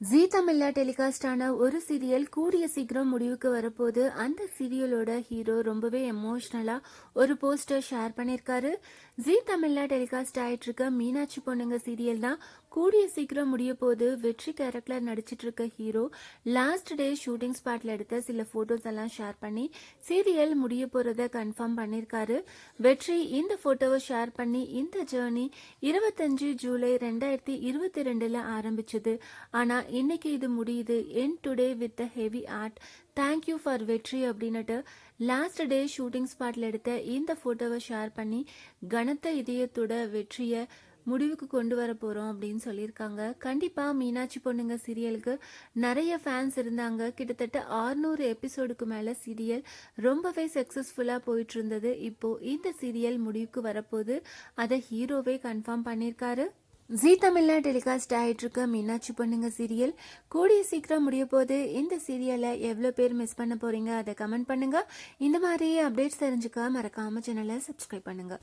ஜீ தமிழ்ல டெலிகாஸ்டான ஒரு சீரியல் கூடிய சீக்கிரம் முடிவுக்கு வரப்போது அந்த சீரியலோட ஹீரோ ரொம்பவே எமோஷ்னலா ஒரு போஸ்டர் ஷேர் பண்ணியிருக்காரு ஜீ தமிழ்ல டெலிகாஸ்ட் ஆயிட்டு இருக்க மீனாட்சி பொண்ணுங்க சீரியல் தான் கூடிய சீக்கிரம் முடிய போது வெற்றி கேரக்டர் நடிச்சிட்டு இருக்க ஹீரோ லாஸ்ட் டே ஷூட்டிங் ஸ்பாட்ல எடுத்த சில போட்டோஸ் எல்லாம் ஷேர் பண்ணி சீரியல் முடிய போறத கன்ஃபார்ம் பண்ணியிருக்காரு வெற்றி இந்த போட்டோவை ஷேர் பண்ணி இந்த ஜேர்னி இருபத்தஞ்சு ஜூலை ரெண்டாயிரத்தி இருபத்தி ரெண்டுல ஆரம்பிச்சது. ஆனா இன்னைக்கு இது முடியுது. என் today with heavy heart thank you for வெற்றி அப்படின்னுட்டு லாஸ்ட் டே ஷூட்டிங் ஸ்பாட்ல எடுத்த இந்த போட்டோவை ஷேர் பண்ணி கனத்த இதயத்தோட வெற்றியை முடிவுக்கு கொண்டு வர போகிறோம் அப்படின்னு சொல்லியிருக்காங்க. கண்டிப்பாக மீனாட்சி பொண்ணுங்க சீரியலுக்கு நிறைய ஃபேன்ஸ் இருந்தாங்க. கிட்டத்தட்ட 600 எபிசோடுக்கு மேலே சீரியல் ரொம்பவே சக்ஸஸ்ஃபுல்லாக போயிட்டு இருந்தது இப்போது இந்த சீரியல் முடிவுக்கு வரப்போகுது. அதை ஹீரோவே கன்ஃபார்ம் பண்ணியிருக்காரு. ஜீ தமிழ்ல டெலிகாஸ்ட் ஆகிட்டு இருக்க மீனாட்சி பொண்ணுங்க சீரியல். கூடிய சீக்கிரம் முடிய போது இந்த சீரியலை எவ்வளோ பேர் மிஸ் பண்ண போறீங்க அதை கமெண்ட் பண்ணுங்க. இந்த மாதிரி அப்டேட்ஸ் தெரிஞ்சுக்க மறக்காம சேனலை சப்ஸ்கிரைப் பண்ணுங்க.